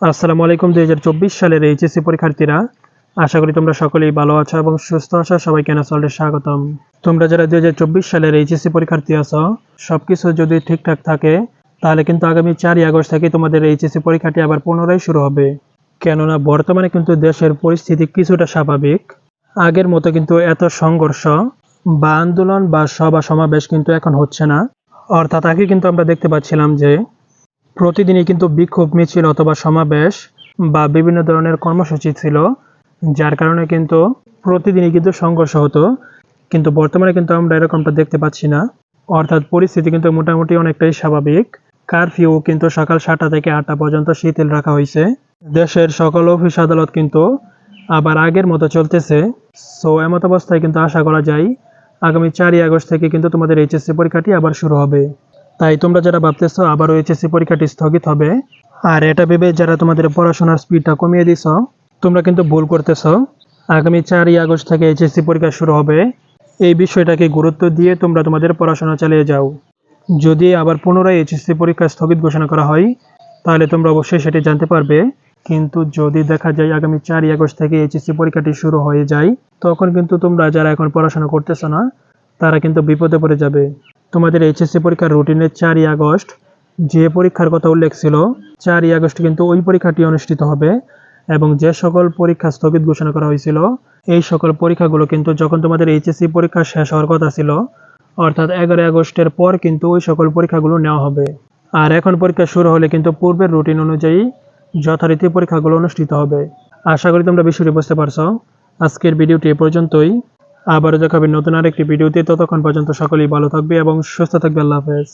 আসসালামু আলাইকুম, দুই হাজার চব্বিশ সালের এইচএসসি পরীক্ষার্থীরা। আশা করি তোমরা সকলেই ভালো আছো এবং সুস্থ আছো। সবাইকে চ্যানেলে স্বাগতম। তোমরা যারা দুই হাজার চব্বিশ সালের এইচএসসি পরীক্ষার্থী আছো সব কিছু যদি ঠিকঠাক থাকে, তাহলে কিন্তু আগামী চারই আগস্ট থেকে তোমাদের এইচএসসি পরীক্ষাটি আবার পুনরায় শুরু হবে। কেননা, বর্তমানে কিন্তু দেশের পরিস্থিতি কিছুটা স্বাভাবিক। আগের মতো কিন্তু এত সংঘর্ষ বা আন্দোলন বা সভা সমাবেশ কিন্তু এখন হচ্ছে না। অর্থাৎ আগে কিন্তু আমরা দেখতে পাচ্ছিলাম যে প্রতিদিনই কিন্তু বিক্ষোভ মিছিল অথবা সমাবেশ বা বিভিন্ন ধরনের কর্মসূচি ছিল, যার কারণে কিন্তু প্রতিদিনই কিন্তু সংঘর্ষ হতো। কিন্তু বর্তমানে কিন্তু আমরা এরকমটা দেখতে পাচ্ছি না। অর্থাৎ পরিস্থিতি কিন্তু মোটামুটি অনেকটাই স্বাভাবিক। কারফিউ কিন্তু সকাল সাতটা থেকে আটটা পর্যন্ত শিথিল রাখা হয়েছে। দেশের সকল অফিস আদালত কিন্তু আবার আগের মতো চলতেছে। সো, এমত অবস্থায় কিন্তু আশা করা যায়, আগামী চারই আগস্ট থেকে কিন্তু তোমাদের এইচএসসি পরীক্ষাটি আবার শুরু হবে। তাই তোমরা যারা ভাবতেছো আবারও এইচএসসি পরীক্ষাটি স্থগিত হবে, আর এটা ভেবে যারা তোমাদের পড়াশোনার স্পিডটা কমিয়ে দিছ, তোমরা কিন্তু ভুল করতেছ। আগামী চারই আগস্ট থেকে এইচএসসি পরীক্ষা শুরু হবে। এই বিষয়টাকে গুরুত্ব দিয়ে তোমরা তোমাদের পড়াশোনা চালিয়ে যাও। যদি আবার পুনরায় এইচএসসি পরীক্ষা স্থগিত ঘোষণা করা হয়, তাহলে তোমরা অবশ্যই সেটি জানতে পারবে। কিন্তু যদি দেখা যায় আগামী চারই আগস্ট থেকে এইচএসসি পরীক্ষাটি শুরু হয়ে যায়, তখন কিন্তু তোমরা যারা এখন পড়াশোনা করতেছো না, তারা কিন্তু বিপদে পড়ে যাবে। তোমাদের এইচএসসি পরীক্ষার রুটিনের চারই আগস্ট যে পরীক্ষার কথা উল্লেখ ছিল, চারই আগস্ট কিন্তু ওই পরীক্ষাটি অনুষ্ঠিত হবে এবং যে সকল পরীক্ষা স্থগিত ঘোষণা করা হয়েছিল, এই সকল পরীক্ষাগুলো কিন্তু যখন তোমাদের এইচএসসি পরীক্ষা শেষ হওয়ার কথা ছিল, অর্থাৎ এগারোই আগস্টের পর কিন্তু ওই সকল পরীক্ষাগুলো নেওয়া হবে। আর এখন পরীক্ষা শুরু হলে কিন্তু পূর্বের রুটিন অনুযায়ী যথারীতি পরীক্ষাগুলো অনুষ্ঠিত হবে। আশা করি তোমরা বিষয়টি বুঝতে পারছ। আজকের ভিডিওটি এ পর্যন্তই। আবারও দেখা হবে নতুন আরেকটি ভিডিওতে। ততক্ষণ পর্যন্ত সকলেই ভালো থাকবে এবং সুস্থ থাকবে। আল্লাহ হাফেজ।